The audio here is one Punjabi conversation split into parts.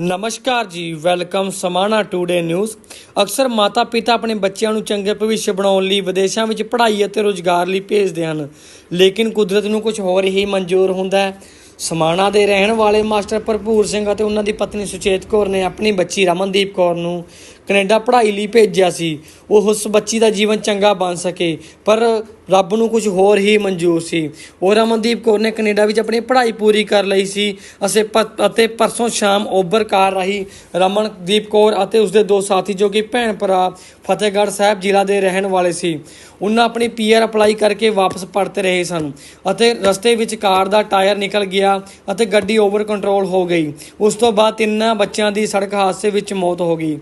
ਨਮਸਕਾਰ ਜੀ, ਵੈਲਕਮ ਸਮਾਣਾ ਟੂਡੇ ਨਿਊਜ਼ ਅਕਸਰ ਮਾਤਾ-ਪਿਤਾ ਆਪਣੇ ਬੱਚਿਆਂ ਨੂੰ ਚੰਗੇ ਭਵਿੱਖ ਬਣਾਉਣ ਲਈ ਵਿਦੇਸ਼ਾਂ ਵਿੱਚ ਪੜ੍ਹਾਈ ਅਤੇ ਰੋਜ਼ਗਾਰ ਲਈ ਭੇਜਦੇ ਹਨ। ਲੇਕਿਨ ਕੁਦਰਤ ਨੂੰ ਕੁਝ ਹੋਰ ਹੀ ਮਨਜ਼ੂਰ ਹੁੰਦਾ ਹੈ। ਸਮਾਣਾ ਦੇ ਰਹਿਣ ਵਾਲੇ ਮਾਸਟਰ ਭਰਪੂਰ ਸਿੰਘ ਅਤੇ ਉਹਨਾਂ ਦੀ ਪਤਨੀ ਸੁਚੇਤ ਕੌਰ ਨੇ ਆਪਣੀ ਬੱਚੀ ਰਮਨਦੀਪ ਕੌਰ ਨੂੰ ਕੈਨੇਡਾ ਪੜ੍ਹਾਈ ਲਈ ਭੇਜਿਆ ਸੀ, ਉਹ ਉਸ ਬੱਚੀ ਦਾ ਜੀਵਨ ਚੰਗਾ ਬਣ ਸਕੇ, ਪਰ ਰੱਬ ਨੂੰ ਕੁਝ ਹੋਰ ਹੀ ਮਨਜ਼ੂਰ ਸੀ। ਉਹ ਰਮਨਦੀਪ ਕੌਰ ਨੇ ਕੈਨੇਡਾ ਵਿੱਚ ਆਪਣੀ ਪੜ੍ਹਾਈ ਪੂਰੀ ਕਰ ਲਈ ਸੀ, ਅਸੀਂ ਪ- ਅਤੇ ਪਰਸੋਂ ਸ਼ਾਮ ਓਬਰ ਕਾਰ ਰਾਹੀਂ ਰਮਨਦੀਪ ਕੌਰ ਅਤੇ ਉਸਦੇ ਦੋ ਸਾਥੀ ਜੋ ਕਿ ਭੈਣ ਭਰਾ ਫਤਿਹਗੜ੍ਹ ਸਾਹਿਬ ਜ਼ਿਲ੍ਹਾ ਦੇ ਰਹਿਣ ਵਾਲੇ ਸੀ, ਉਹਨਾਂ ਆਪਣੀ ਪੀਆਰ ਅਪਲਾਈ ਕਰਕੇ ਵਾਪਸ ਪਰਤ ਰਹੇ ਸਨ ਅਤੇ ਰਸਤੇ ਵਿੱਚ ਕਾਰ ਦਾ ਟਾਇਰ ਨਿਕਲ ਗਿਆ ਅਤੇ ਗੱਡੀ ਓਵਰ ਕੰਟਰੋਲ ਹੋ ਗਈ। ਉਸ ਤੋਂ ਬਾਅਦ ਤਿੰਨਾਂ ਬੱਚਿਆਂ ਦੀ ਸੜਕ ਹਾਦਸੇ ਵਿੱਚ ਮੌਤ ਹੋ ਗਈ।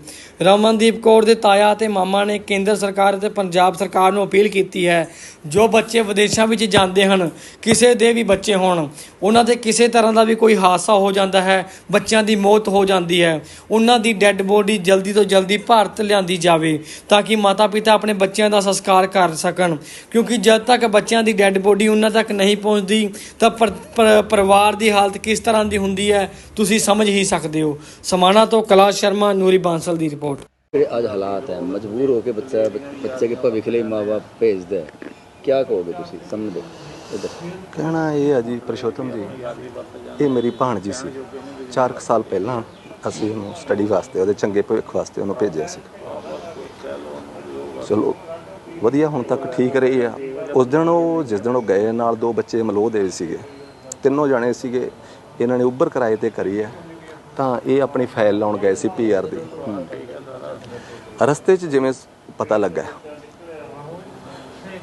ਰਮਨਦੀਪ ਕੌਰ ਦੇ ਤਾਇਆ ਅਤੇ ਮਾਮਾ ਨੇ ਕੇਂਦਰ ਸਰਕਾਰ ਅਤੇ ਪੰਜਾਬ ਸਰਕਾਰ ਨੂੰ ਅਪੀਲ ਕੀਤੀ ਹੈ, ਜੋ ਬੱਚੇ ਵਿਦੇਸ਼ਾਂ ਵਿੱਚ ਜਾਂਦੇ ਹਨ, ਕਿਸੇ ਦੇ ਵੀ ਬੱਚੇ ਹੋਣ, ਉਹਨਾਂ ਦੇ ਕਿਸੇ ਤਰ੍ਹਾਂ ਦਾ ਵੀ ਕੋਈ ਹਾਦਸਾ ਹੋ ਜਾਂਦਾ ਹੈ, ਬੱਚਿਆਂ ਦੀ ਮੌਤ ਹੋ ਜਾਂਦੀ ਹੈ, ਉਹਨਾਂ ਦੀ ਡੈੱਡ ਬੋਡੀ ਜਲਦੀ ਤੋਂ ਜਲਦੀ ਭਾਰਤ ਲਿਆਂਦੀ ਜਾਵੇ, ਤਾਂ ਕਿ ਮਾਤਾ-ਪਿਤਾ ਆਪਣੇ ਬੱਚਿਆਂ ਦਾ ਸੰਸਕਾਰ ਕਰ ਸਕਣ, ਕਿਉਂਕਿ ਜਦ ਤੱਕ ਬੱਚਿਆਂ ਦੀ ਡੈੱਡ ਬੋਡੀ ਉਹਨਾਂ ਤੱਕ ਨਹੀਂ ਪਹੁੰਚਦੀ, ਤਾਂ ਪਰਿਵਾਰ ਦੀ ਹਾਲਤ ਕਿਸ ਤਰ੍ਹਾਂ ਦੀ ਹੁੰਦੀ ਹੈ, ਤੁਸੀਂ ਸਮਝ ਹੀ ਸਕਦੇ ਹੋ। ਸਮਾਣਾ ਤੋਂ ਕੈਲਾਸ਼ ਸ਼ਰਮਾ, ਨੂਰੀ ਬਾਂਸਲ ਦੀ ਰਿਪੋਰਟ। ਜਿਹੜੇ ਅੱਜ ਹਾਲਾਤ ਹੈ ਮਜਬੂਰ ਹੋ ਕੇ ਬੱਚਾ ਬੱਚੇ ਦੇ ਭਵਿੱਖ ਲਈ ਮਾਪੇ ਭੇਜਦਾ ਹੈ ਕੀ ਕਹੋਗੇ ਤੁਸੀਂ ਸਮਝਦੇ ਕਹਿਣਾ ਇਹ ਆ ਜੀ ਪ੍ਰਸ਼ੋਤਮ ਜੀ ਇਹ ਮੇਰੀ ਭਾਣਜੀ ਸੀ 4 ਸਾਲ ਪਹਿਲਾਂ ਅਸੀਂ ਉਹਨੂੰ ਸਟੱਡੀ ਵਾਸਤੇ ਉਹਦੇ ਚੰਗੇ ਭਵਿੱਖ ਵਾਸਤੇ ਉਹਨੂੰ ਭੇਜਿਆ ਸੀ ਚਲੋ ਵਧੀਆ ਹੁਣ ਤੱਕ ਠੀਕ ਰਹੀ ਆ ਉਸ ਦਿਨ ਉਹ ਜਿਸ ਦਿਨ ਉਹ ਗਏ ਨਾਲ ਦੋ ਬੱਚੇ ਮਲੋਹ ਦੇ ਸੀਗੇ ਤਿੰਨੋਂ ਜਾਣੇ ਸੀਗੇ ਇਹਨਾਂ ਨੇ ਉੱਭਰ ਕਿਰਾਏ ਤੇ ਕਰੀ ਆ ਤਾਂ ਇਹ ਆਪਣੀ ਫਾਈਲ ਲਾਉਣ ਗਏ ਸੀ ਪੀਆਰ ਦੀ ਰਸਤੇ 'ਚ ਜਿਵੇਂ ਪਤਾ ਲੱਗਾ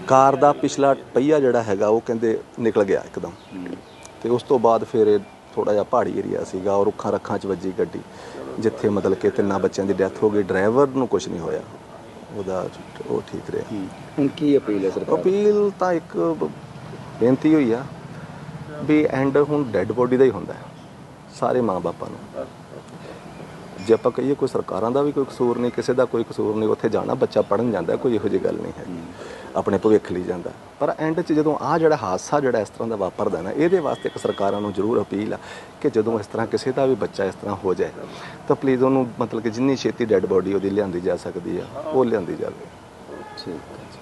ਕਾਰ ਦਾ ਪਿਛਲਾ ਪਹੀਆ ਜਿਹੜਾ ਹੈਗਾ ਉਹ ਕਹਿੰਦੇ ਨਿਕਲ ਗਿਆ ਇੱਕਦਮ। ਤੇ ਉਸ ਤੋਂ ਬਾਅਦ ਫਿਰ ਇਹ ਥੋੜਾ ਜਿਹਾ ਪਹਾੜੀ ਏਰੀਆ ਸੀਗਾ ਔਰ ਰੁੱਖਾਂ ਰੱਖਾਂ 'ਚ ਵੱਜੀ ਗੱਡੀ ਜਿੱਥੇ ਮਤਲਬ ਕਿ ਤਿੰਨਾਂ ਬੱਚਿਆਂ ਦੀ ਡੈਥ ਹੋ ਗਈ। ਡਰਾਈਵਰ ਨੂੰ ਕੁਝ ਨਹੀਂ ਹੋਇਆ। ਉਹਦਾ ਉਹ ਠੀਕ ਰਿਹਾ। ਹੁਣ ਕੀ ਅਪੀਲ ਹੈ ਸਰਕਾਰ? ਅਪੀਲ ਤਾਂ ਇੱਕ ਬੇਨਤੀ ਹੋਈ ਆ ਵੀ ਐਂਡ ਹੁਣ ਡੈੱਡ ਬੋਡੀ ਦਾ ਹੀ ਹੁੰਦਾ ਸਾਰੇ ਮਾਂ-ਬਾਪਾਂ ਨੂੰ। ਜੇ ਆਪਾਂ ਕਹੀਏ ਕੋਈ ਸਰਕਾਰਾਂ ਦਾ ਵੀ ਕੋਈ ਕਸੂਰ ਨਹੀਂ ਕਿਸੇ ਦਾ ਕੋਈ ਕਸੂਰ ਨਹੀਂ ਉੱਥੇ ਜਾਣਾ ਬੱਚਾ ਪੜਨ ਜਾਂਦਾ ਕੋਈ ਇਹੋ ਜਿਹੀ ਗੱਲ ਨਹੀਂ ਹੈ ਆਪਣੇ ਭਵਿੱਖ ਲਈ ਜਾਂਦਾ ਪਰ ਐਂਡ 'ਚ ਜਦੋਂ ਆ ਜਿਹੜਾ ਹਾਦਸਾ ਜਿਹੜਾ ਇਸ ਤਰ੍ਹਾਂ ਦਾ ਵਾਪਰਦਾ ਨਾ ਇਹਦੇ ਵਾਸਤੇ ਇੱਕ ਸਰਕਾਰਾਂ ਨੂੰ ਜ਼ਰੂਰ ਅਪੀਲ ਆ ਕਿ ਜਦੋਂ ਇਸ ਤਰ੍ਹਾਂ ਕਿਸੇ ਦਾ ਵੀ ਬੱਚਾ ਇਸ ਤਰ੍ਹਾਂ ਹੋ ਜਾਏ ਤਾਂ ਪਲੀਜ਼ ਉਹਨੂੰ ਮਤਲਬ ਕਿ ਜਿੰਨੀ ਛੇਤੀ ਡੈੱਡ ਬੋਡੀ ਉਹਦੀ ਲਿਆਂਦੀ ਜਾ ਸਕਦੀ ਆ ਉਹ ਲਿਆਂਦੀ ਜਾਵੇ ਠੀਕ ਹੈ ਜੀ।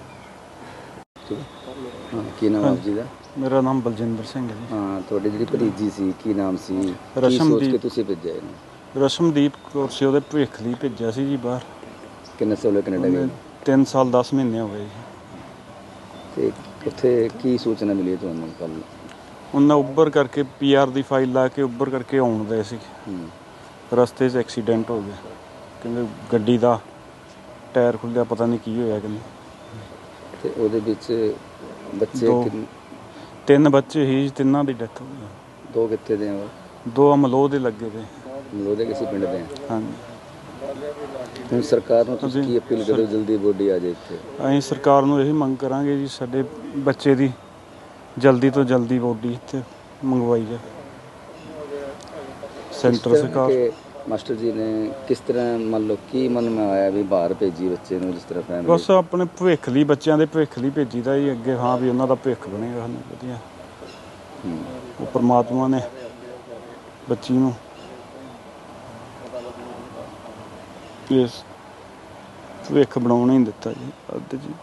ਠੀਕ ਹੈ। ਕੀ ਨਾਮ ਆਪ ਜੀ ਦਾ ਮੇਰਾ ਨਾਮ ਬਲਜਿੰਦਰ ਸਿੰਘ ਹੈ ਹਾਂ ਤੁਹਾਡੀ ਜਿਹੜੀ ਭਤੀਜੀ ਸੀ ਕੀ ਨਾਮ ਸੀ ਕੀ ਸੋਚ ਰਸ਼ਮਦੀਪ। ਕੇ ਤੁਸੀਂ ਭੇਜਿਆ ਇਹਨੂੰ ਜੀ ਰਸ਼ਮਦੀਪ ਕੌਰ ਸੀ ਉਹਦੇ ਭਵਿੱਖ ਲਈ ਭੇਜਿਆ ਸੀ ਜੀ ਬਾਹਰ। ਕਿੰਨੇ ਸਾਲ ਕੈਨੇਡਾ ਗਏ? 3 ਸਾਲ 10 ਮਹੀਨੇ ਹੋ ਗਏ ਜੀ। ਤੇ ਉੱਥੇ ਕੀ ਸੂਚਨਾ ਮਿਲੀ ਤੁਹਾਨੂੰ ਕੱਲ ਉਹਨਾਂ ਉੱਬਰ ਕਰਕੇ ਪੀਆਰ ਦੀ ਫਾਈਲ ਲਾ ਕੇ ਉੱਬਰ ਕਰਕੇ ਆਉਣ ਗਏ ਸੀ। ਰਸਤੇ 'ਚ ਐਕਸੀਡੈਂਟ ਹੋ ਗਿਆ। ਕਹਿੰਦੇ ਗੱਡੀ ਦਾ ਟਾਇਰ ਖੁੱਲਿਆ ਪਤਾ ਨਹੀਂ ਕੀ ਹੋਇਆ ਕਹਿੰਦੇ। ਤੇ ਉਹਦੇ ਵਿੱਚ ਬੱਚੇ ਦੋ। ਕਿੰਨ- ਤਿੰਨ ਬੱਚੇ ਸੀ ਜੀ, ਤਿੰਨਾਂ ਦੀ ਡੈਥ ਹੋ ਗਈ। ਦੋ ਕਿੱਥੇ ਦੇ ਆ ਉਹ? ਦੋ ਅਮਲੋਹ ਦੇ ਲੱਗੇ ਤੇ ਮਲੋਦੇ ਕਿਸੇ ਪਿੰਡ ਦੇ ਆ ਹਾਂਜੀ। ਹੁਣ ਸਰਕਾਰ ਨੂੰ ਤੁਸੀਂ ਕੀ ਅਪੀਲ ਕਰੋ ਜਲਦੀ ਬੋਡੀ ਆ ਜਾਏ ਇੱਥੇ। ਅਸੀਂ ਸਰਕਾਰ ਨੂੰ ਇਹੀ ਮੰਗ ਕਰਾਂਗੇ ਜੀ ਸਾਡੇ ਬੱਚੇ ਦੀ ਜਲਦੀ ਤੋਂ ਜਲਦੀ ਬੋਡੀ ਇੱਥੇ ਮੰਗਵਾਈ ਕਿਸ ਸੈਂਟਰ ਸਰਕਾਰ ਕਿ ਮਾਸਟਰ ਜੀ ਨੇ ਕਿਸ ਤਰ੍ਹਾਂ ਮੰਨ ਲਓ ਕੀ ਮਨ ਮੈਂ ਆਇਆ ਵੀ ਬਾਹਰ ਭੇਜੀ ਬੱਚੇ ਨੂੰ ਜਿਸ ਤਰ੍ਹਾਂ ਫੈਮਿਲੀ ਬਸ ਆਪਣੇ ਭਵਿੱਖ ਲਈ ਬੱਚਿਆਂ ਦੇ ਭਵਿੱਖ ਲਈ ਭੇਜੀਦਾ ਜੀ ਅੱਗੇ ਹਾਂ ਵੀ ਉਹਨਾਂ ਦਾ ਭਵਿੱਖ ਬਣੇਗਾ ਸਾਨੂੰ ਵਧੀਆ। ਉਹ ਪ੍ਰਮਾਤਮਾ ਨੇ ਬੱਚੀ ਨੂੰ ਇਸ ਭਵਿੱਖ ਬਣਾਉਣਾ ਹੀ ਦਿੱਤਾ ਜੀ ਅੱਧ ਜੀ।